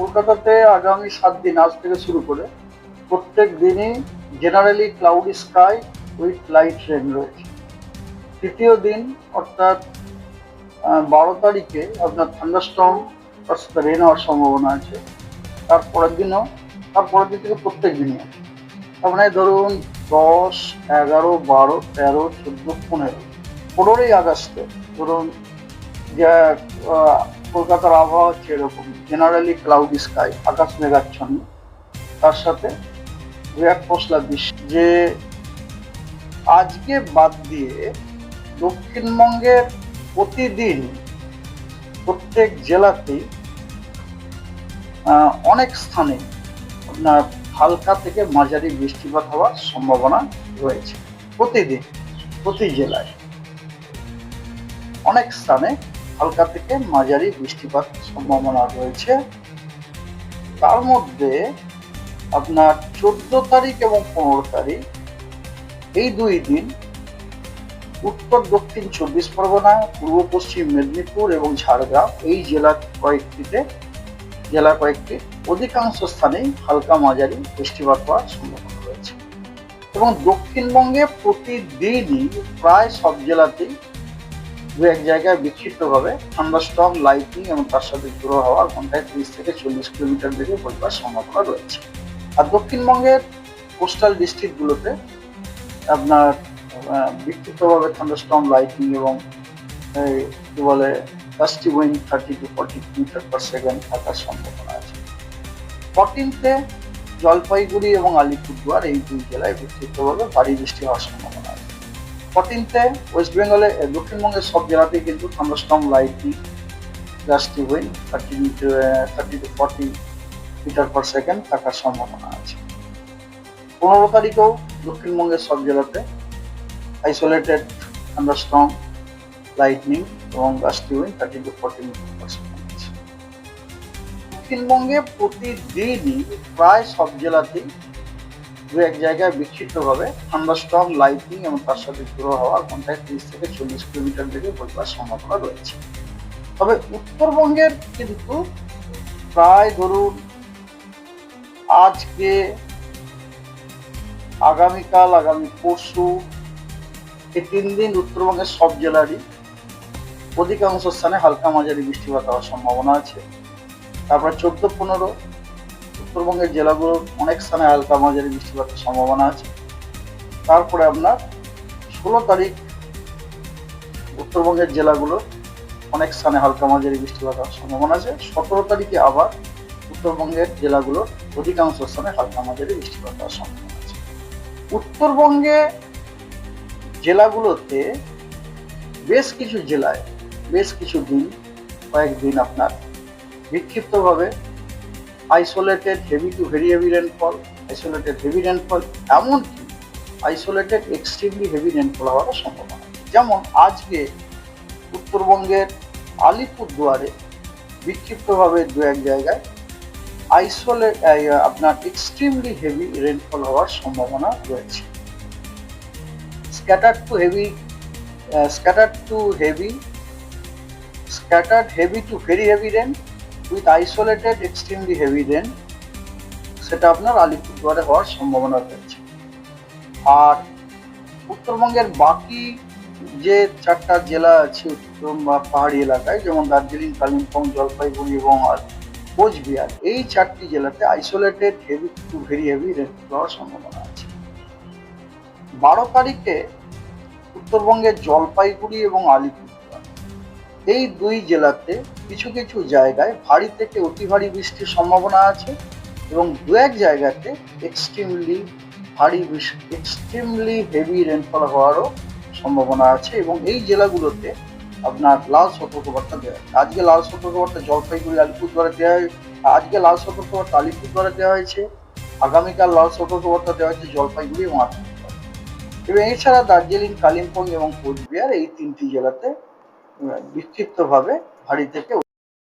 কলকাতাতে আগামী সাত দিন, আজ থেকে শুরু করে প্রত্যেক দিনই generally cloudy sky with light rain রয়েছে। তৃতীয় দিন, অর্থাৎ বারো তারিখে আপনার থান্ডারস্টর্ম সাথে রেন হওয়ার সম্ভাবনা আছে। তারপরের দিনও তারপরের দিন থেকে প্রত্যেক দিনই আছে। তার মানে ধরুন দশ, এগারো, বারো, তেরো, চোদ্দ, পনেরো, পনেরোই আগস্টে ধরুন কলকাতার আবহাওয়া হচ্ছে এরকম। জেনারেলি ক্লাউডি স্কাই আকাশ মেঘাচ্ছন্ন। তার সাথে এক পশলা বৃষ্টি যে আজকে বাদ দিয়ে দক্ষিণবঙ্গের প্রতিদিন প্রত্যেক জেলাতেই অনেক স্থানে আপনার হালকা থেকে মাঝারি বৃষ্টিপাত হওয়ার সম্ভাবনা রয়েছে। প্রতিদিন, প্রতি জেলায়। অনেক স্থানে হালকা থেকে মাঝারি বৃষ্টিপাত সম্ভাবনা রয়েছে। তার মধ্যে আপনার চোদ্দ তারিখ এবং পনেরো তারিখ, এই দুই দিন উত্তর, দক্ষিণ চব্বিশ পরগনা, পূর্ব, পশ্চিম মেদিনীপুর এবং ঝাড়গ্রাম, এই জেলা কয়েকটিতে, জেলা কয়েকটি অধিকাংশ স্থানেই হালকা মাঝারি বৃষ্টিপাত হওয়ার সম্ভাবনা রয়েছে। এবং দক্ষিণবঙ্গে প্রতিদিনই প্রায় সব জেলাতেই দু এক জায়গায় বিক্ষিপ্তভাবে থান্ডারস্টর্ম লাইটিং এবং তার সাথে ঝোড়ো হওয়ার ঘন্টায় ত্রিশ থেকে চল্লিশ কিলোমিটার বেগে বইবার সম্ভাবনা রয়েছে। আর দক্ষিণবঙ্গের কোস্টাল ডিস্ট্রিক্টগুলোতে আপনার বিক্ষিপ্তভাবে থান্ডারস্টর্ম লাইটিং এবং কি বলে gusty wind thirty to forty kilometre per second থাকার সম্ভাবনা আছে। ফর্টিনতে জলপাইগুড়ি এবং আলিপুরদুয়ার এই দুই জেলায় বিক্ষিপ্তভাবে ভারী বৃষ্টি হওয়ার সম্ভাবনা ফর্টিনতে ওয়েস্ট বেঙ্গলে দক্ষিণবঙ্গের সব জেলাতেই কিন্তু thunderstorm lighting gusty wind thirty thirty two forty metre per second থাকার সম্ভাবনা আছে। পনেরো তারিখেও দক্ষিণবঙ্গের সব জেলাতে আইসোলেটেড থান্ডারস্টর্ম লাইটনিং এবং gusty wind thirty to forty metre per second দক্ষিণবঙ্গে প্রতিদিনই প্রায় সব জেলাতেই দু এক জায়গায় বিক্ষিপ্তভাবে থান্ডারস্টর্ম লাইটিং এবং তার সাথে ঝোড়ো হওয়া ঘন্টায় ত্রিশ থেকে চল্লিশ কিলোমিটার বেগে বইবার সম্ভাবনা রয়েছে। তবে উত্তরবঙ্গের কিন্তু প্রায় ধরুন আজকে, আগামীকাল, আগামী পরশু এই তিন দিন উত্তরবঙ্গের সব জেলারই অধিকাংশ স্থানে হালকা মাঝারি বৃষ্টিপাত হওয়ার সম্ভাবনা আছে। তারপরে চোদ্দ, পনেরো উত্তরবঙ্গের জেলাগুলোর অনেক স্থানে হালকা মাঝারি বৃষ্টিপাতের সম্ভাবনা আছে। তারপরে আপনার ষোলো তারিখ উত্তরবঙ্গের জেলাগুলোর অনেক স্থানে হালকা মাঝারি বৃষ্টিপাত সম্ভাবনা আছে। সতেরো তারিখে আবার উত্তরবঙ্গের জেলাগুলোর অধিকাংশ স্থানে হালকা মাঝারি বৃষ্টিপাত সম্ভাবনা আছে। উত্তরবঙ্গে জেলাগুলোতে বেশ কিছু জেলায় বেশ কিছু দিন, কয়েকদিন আপনার বিক্ষিপ্তভাবে isolated heavy to heavy rainfall isolated heavy rainfall এমনকি আইসোলেটেড এক্সট্রিমলি হেভি রেনফল হওয়ার সম্ভাবনা যেমন আজকে উত্তরবঙ্গের আলিপুরদুয়ারে বিক্ষিপ্তভাবে দু এক জায়গায় আইসোলেট আপনার এক্সট্রিমলি হেভি রেনফল হওয়ার সম্ভাবনা রয়েছে। Scatter to heavy scatter to heavy scattered heavy to very heavy rain with isolated extremely heavy rain সেটা আপনার আলিপুরদুয়ারে হওয়ার সম্ভাবনা রয়েছে। আর উত্তরবঙ্গের বাকি যে চারটা জেলা আছে উত্তর বা পাহাড়ি এলাকায়, যেমন দার্জিলিং, কালিম্পং, জলপাইগুড়ি এবং আর কোচবিহার, এই চারটি জেলাতে isolated heavy to very heavy rain হওয়ার সম্ভাবনা আছে। বারো তারিখে উত্তরবঙ্গের জলপাইগুড়ি এবং আলিপুরদুয়ার এই দুই জেলাতে কিছু কিছু জায়গায় ভারী থেকে অতি ভারী বৃষ্টির সম্ভাবনা আছে এবং দু এক জায়গাতে এক্সট্রিমলি ভারী বৃষ্টি এক্সট্রিমলি হেভি রেনফল হওয়ারও সম্ভাবনা আছে এবং এই জেলাগুলোতে আপনার লাল সতর্কবার্তা দেওয়া হয়েছে। আজকে লাল সতর্কবার্তা জলপাইগুড়ি, আলিপুরদুয়ারে দেওয়া হয়েছে আজকে লাল সতর্কবার্তা আলিপুরদুয়ারে দেওয়া হয়েছে, আগামীকাল লাল সতর্কবার্তা দেওয়া হয়েছে জলপাইগুড়ি এবং আলিপুরদুয়ার। এবং এছাড়া দার্জিলিং, কালিম্পং এবং কোচবিহার এই তিনটি জেলাতে বিক্ষিপ্তভাবে ভারী থেকে